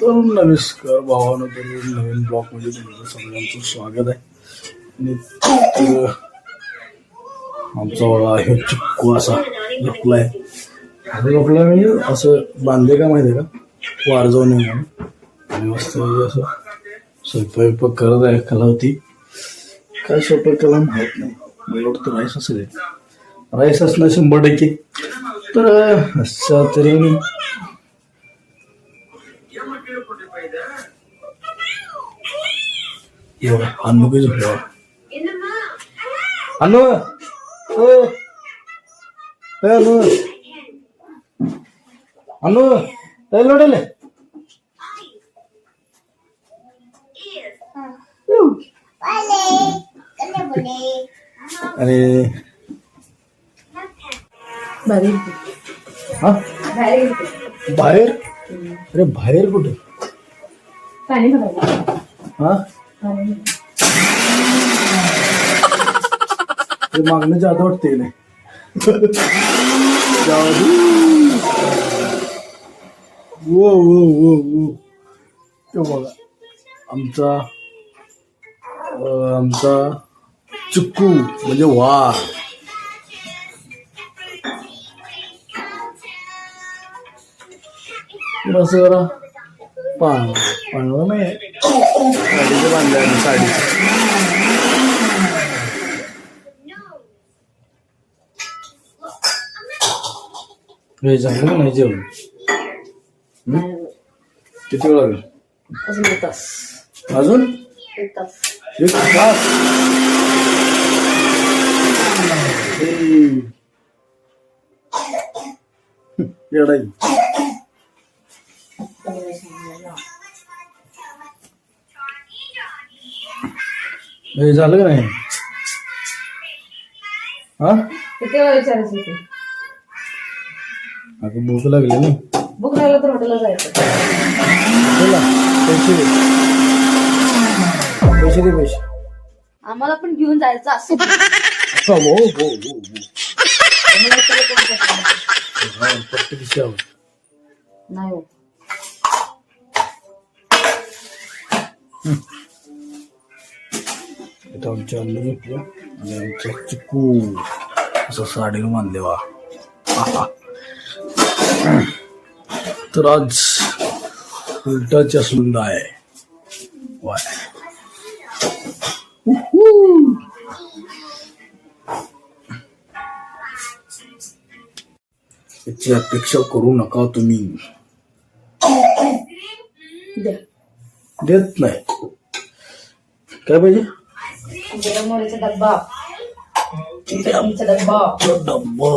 तरुण नमस्कार भावानं तरुण नवीन ब्लॉकमध्ये तुमचं सगळ्यांचं स्वागत आहे. आणि आमचा बघा आहे चिक्कू असा झोपलाय. असं झोपलाय म्हणजे असं बांधले का माहिती आहे का? वार म्हणून आणि मस्त म्हणजे असं स्वयंपाक करत आहे कला होती काय स्वयंपाक कला माहीत नाही. मला वाटतं राईस असेल. राईस असणं शंभर टक्के. तर अशा तऱ्हेने एवढा अन्नू काही झोपला अन्नू ओ ए, अन्नू अन्नू काय लोडेल बाहेर हा बाहेर बाहेर अरे बाहेर कुठे हा मागणं जादा वाटते नाही जादू. वो वो वो वो ते बघा आमचा अं, आमचा चिक्कू म्हणजे वा तर असं जरा पाण पाणवं नाही साडीचं बांधलं आहे साडीचं हे झालं का नाही जेवण किती वेळ लागेल अजून एक तास अजून एक तास एक तास हे. येडाई हे झालं का नाही? हा? विचारायचं होते. अगं भूक लागली ना. बुक राहिलं तर हॉटेलला जायचं. पैसे दे. पैसे दे पैसे. आम्हाला पण घेऊन जायचं असं. हो हो हो हो हो. हा, फक्त. नाही हो इथं आणि चिकू. असं साडीला बांधले वा. तर आज उलटाच्या सुंद आहे. वाय. याची अपेक्षा करू नका तुम्ही. देत नाही. काय पाहिजे? गरम डब्बा. चटणीचा डब्बा. डब्बा.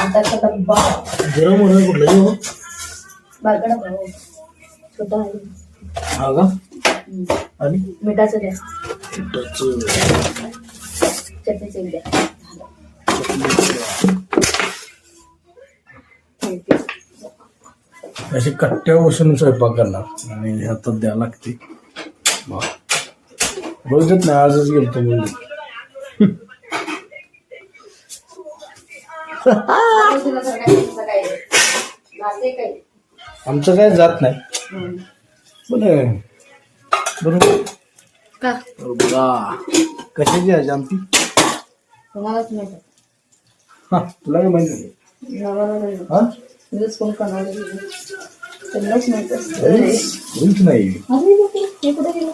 आटाचा डब्बा. गरम होणार कुठला जेव्हा बारका डब्बा हो छोटा आहे. हा का? हम्म. आणि? मिठाचं द्या. चटणीचं द्या. असे कट्ट्या बसून स्वयंपाक करणार. आणि हातात द्यावं लागते. वा. रोज येत नाही आजच गेलतो म्हणजे तुला जर काय तुमचं काय आहे? जाते काय आमचं काय जात नाही हम्म. बरं बरोबर का बघा कशाची आहे आमची तुम्हालाच माहीत आहे. हा तुला काय माहिती आहे? नवरा नाही. हा तुझंच कोण करणार आहे? त्यांनाच माहीत असतं. अरे, कोणीच नाही अरे बापरे, हे कुठे गेलं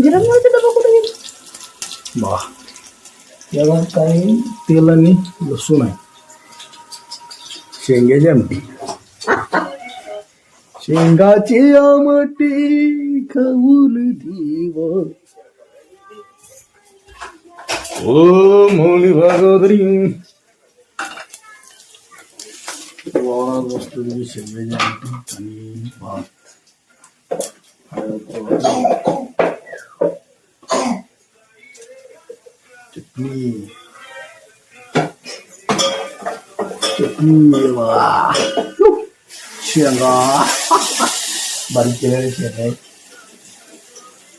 गरम मोहरीचा डबा कुठे गेला वा याला काही तेल आणि लसूण आहे शेंग्याची आमटी शेंगाची आमटी खाऊन देव ओ मौली भागवतरी वावरात बसतो तुझी शेंगाची आमटी आणि भात चटणी चटणी वा शेंगा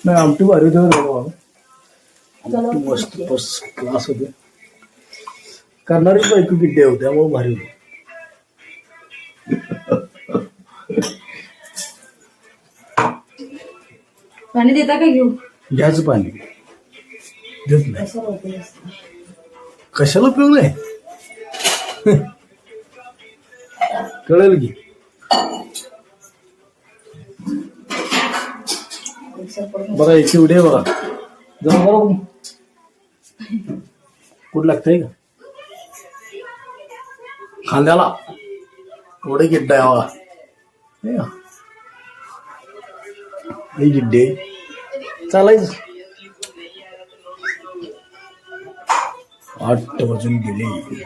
नाही आमटी भारी होते आमटी मस्त फर्स्ट क्लास होते करणारी बायको किड्डे होते मग भारी होते पाणी देता का घेऊ? घ्यायचं पाणी. देत नाही. कशाला पिऊ नाही कळेल की? बघा एक चिवडी बघा. जरा बघा. कुठं लागतंय का? खांद्याला. थोडे गिड्डा आहे बघा. हे गिड्डे. चालायचं. आठ वाजून गेले.